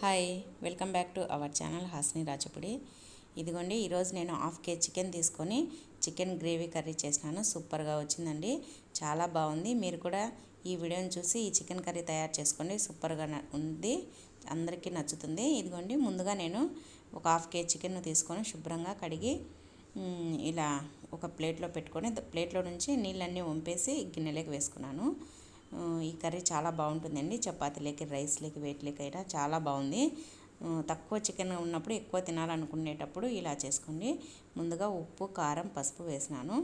Hi welcome back to our channel Hasni Rachapudi ఇదిగోండి ఈరోజు నేను హాఫ్ కేజీ చికెన్ తీసుకొని చికెన్ గ్రేవీ కర్రీ చేసినాను. సూపర్గా వచ్చిందండి. చాలా బాగుంది. మీరు కూడా ఈ వీడియోని చూసి ఈ చికెన్ కర్రీ తయారు చేసుకోండి. సూపర్గా ఉంది. అందరికీ నచ్చుతుంది. ఇదిగోండి ముందుగా నేను ఒక హాఫ్ కేజీ చికెన్ తీసుకొని శుభ్రంగా కడిగి ఇలా ఒక ప్లేట్లో పెట్టుకొని ప్లేట్లో నుంచి నీళ్ళన్నీ వంపేసి గిన్నెలోకి వేసుకున్నాను. ఈ కర్రీ చాలా బాగుంటుందండి. చపాతీలకి రైస్లకి వేట్లోకి అయినా చాలా బాగుంది. తక్కువ చికెన్ ఉన్నప్పుడు ఎక్కువ తినాలనుకునేటప్పుడు ఇలా చేసుకోండి. ముందుగా ఉప్పు కారం పసుపు వేసినాను.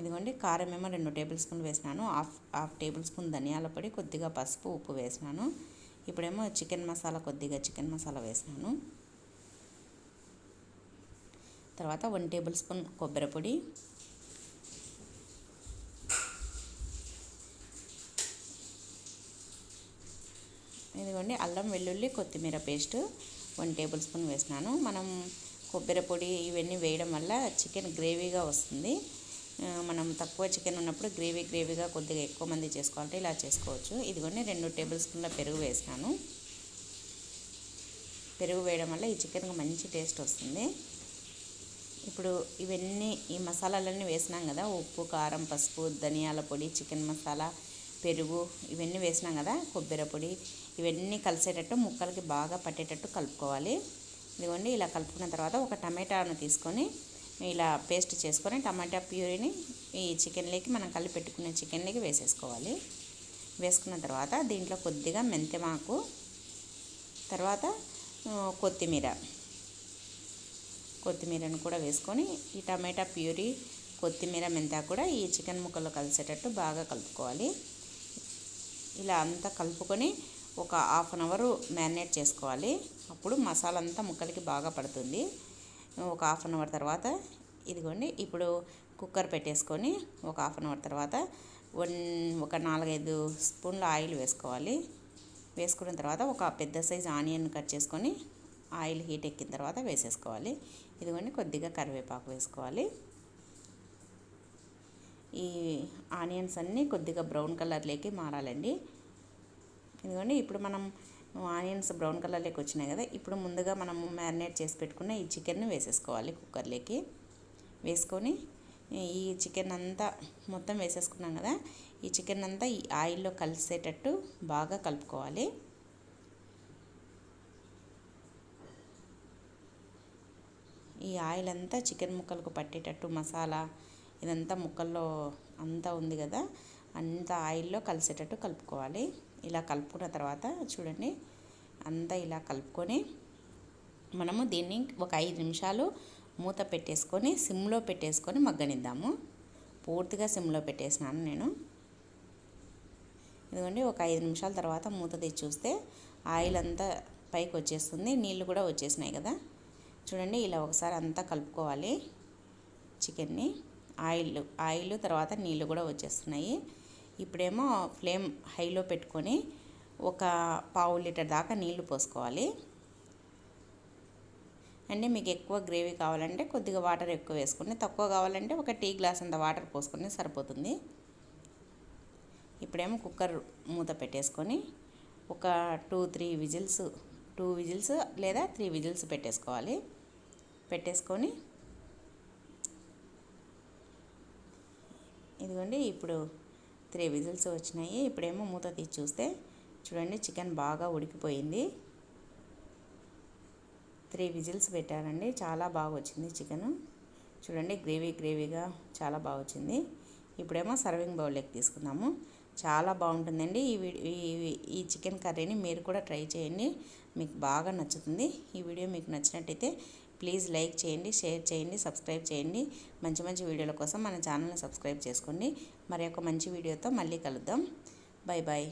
ఇదిగోండి కారం ఏమో రెండు టేబుల్ స్పూన్ వేసినాను. హాఫ్ హాఫ్ టేబుల్ స్పూన్ ధనియాల పొడి కొద్దిగా పసుపు ఉప్పు వేసినాను. ఇప్పుడేమో చికెన్ మసాలా కొద్దిగా చికెన్ మసాలా వేసినాను. తర్వాత వన్ టేబుల్ స్పూన్ కొబ్బరి పొడి ఇదిగోండి అల్లం వెల్లుల్లి కొత్తిమీర పేస్ట్ వన్ టేబుల్ స్పూన్ వేసినాను. మనం కొబ్బరి పొడి ఇవన్నీ వేయడం వల్ల చికెన్ గ్రేవీగా వస్తుంది. మనం తక్కువ చికెన్ ఉన్నప్పుడు గ్రేవీ గ్రేవీగా కొద్దిగా ఎక్కువ మంది చేసుకోవాలంటే ఇలా చేసుకోవచ్చు. ఇదిగోండి రెండు టేబుల్ స్పూన్ల పెరుగు వేసినాను. పెరుగు వేయడం వల్ల ఈ చికెన్కి మంచి టేస్ట్ వస్తుంది. ఇప్పుడు ఇవన్నీ ఈ మసాలాలన్నీ వేసినాం కదా ఉప్పు కారం పసుపు ధనియాల పొడి చికెన్ మసాలా పెరుగు ఇవన్నీ వేసినాం కదా కొబ్బరి పొడి ఇవన్నీ కలిసేటట్టు ముక్కలకి బాగా పట్టేటట్టు కలుపుకోవాలి. ఇదిగోండి ఇలా కలుపుకున్న తర్వాత ఒక టమాటాను తీసుకొని ఇలా పేస్ట్ చేసుకొని టమాటా ప్యూరీని ఈ చికెన్లోకి మనం కలిపి పెట్టుకునే చికెన్లోకి వేసేసుకోవాలి. వేసుకున్న తర్వాత దీంట్లో కొద్దిగా మెంతెమాకు తర్వాత కొత్తిమీర. కొత్తిమీరను కూడా వేసుకొని ఈ టమాటా ప్యూరీ కొత్తిమీర మెంతా కూడా ఈ చికెన్ ముక్కలు కలిసేటట్టు బాగా కలుపుకోవాలి. ఇలా అంతా కలుపుకొని ఒక హాఫ్ అన్ అవర్ మ్యారినేట్ చేసుకోవాలి. అప్పుడు మసాలా అంతా ముక్కలకి బాగా పడుతుంది. ఒక హాఫ్ అన్ అవర్ తర్వాత ఇదిగోండి ఇప్పుడు కుక్కర్ పెట్టేసుకొని ఒక హాఫ్ అన్ అవర్ తర్వాత వన్ ఒక నాలుగైదు స్పూన్ల ఆయిల్ వేసుకోవాలి. వేసుకున్న తర్వాత ఒక పెద్ద సైజ్ ఆనియన్ కట్ చేసుకొని ఆయిల్ హీట్ ఎక్కిన తర్వాత వేసేసుకోవాలి. ఇదిగోండి కొద్దిగా కరివేపాకు వేసుకోవాలి. ఈ ఆనియన్స్ అన్నీ కొద్దిగా బ్రౌన్ కలర్లోకి మారాలండి. ఇదిగోండి ఇప్పుడు మనం ఆనియన్స్ బ్రౌన్ కలర్లోకి వచ్చినాయి కదా ఇప్పుడు ముందుగా మనము మ్యారినేట్ చేసి పెట్టుకున్న ఈ చికెన్ని వేసేసుకోవాలి కుక్కర్లోకి. వేసుకొని ఈ చికెన్ అంతా మొత్తం వేసేసుకున్నాం కదా ఈ చికెన్ అంతా ఈ ఆయిల్లో కలిసేటట్టు బాగా కలుపుకోవాలి. ఈ ఆయిల్ అంతా చికెన్ ముక్కలకు పట్టేటట్టు మసాలా ఇదంతా ముక్కల్లో అంతా ఉంది కదా అంత ఆయిల్లో కలిసేటట్టు కలుపుకోవాలి. ఇలా కలుపుకున్న తర్వాత చూడండి అంతా ఇలా కలుపుకొని మనము దీన్ని ఒక ఐదు నిమిషాలు మూత పెట్టేసుకొని సిమ్లో పెట్టేసుకొని మగ్గనిద్దాము. పూర్తిగా సిమ్లో పెట్టేసినాను నేను. ఎందుకంటే ఒక ఐదు నిమిషాల తర్వాత మూత తెచ్చి చూస్తే ఆయిల్ అంతా పైకి వచ్చేస్తుంది నీళ్ళు కూడా వచ్చేసినాయి కదా. చూడండి ఇలా ఒకసారి అంతా కలుపుకోవాలి. చికెన్ని ఆయిల్ ఆయిల్ తర్వాత నీళ్ళు కూడా వచ్చేస్తున్నాయి. ఇప్పుడేమో ఫ్లేమ్ హైలో పెట్టుకొని ఒక పావు లీటర్ దాకా నీళ్ళు పోసుకోవాలి. అంటే మీకు ఎక్కువ గ్రేవీ కావాలంటే కొద్దిగా వాటర్ ఎక్కువ వేసుకుని తక్కువ కావాలంటే ఒక టీ గ్లాస్ అంత వాటర్ పోసుకుని సరిపోతుంది. ఇప్పుడేమో కుక్కర్ మూత పెట్టేసుకొని ఒక two three whistles two whistles లేదా త్రీ విజిల్స్ పెట్టేసుకోవాలి. పెట్టేసుకొని ఇదిగోండి ఇప్పుడు త్రీ విజిల్స్ వచ్చినాయి. ఇప్పుడేమో మూత తీసి చూస్తే చూడండి చికెన్ బాగా ఉడికిపోయింది. త్రీ విజిల్స్ పెట్టారండి. చాలా బాగా వచ్చింది చికెన్. చూడండి గ్రేవీ గ్రేవీగా చాలా బాగా వచ్చింది. ఇప్పుడేమో సర్వింగ్ బౌల్లోకి తీసుకుందాము. చాలా బాగుంటుందండి. ఈ ఈ చికెన్ కర్రీని మీరు కూడా ట్రై చేయండి. మీకు బాగా నచ్చుతుంది. ఈ వీడియో మీకు నచ్చినట్టయితే ప్లీజ్ లైక్ చేయండి షేర్ చేయండి సబ్స్క్రైబ్ చేయండి. మంచి మంచి వీడియోల కోసం మన ఛానల్ని సబ్స్క్రైబ్ చేసుకోండి. మరి ఒక మంచి వీడియోతో మళ్ళీ కలుద్దాం. Bye bye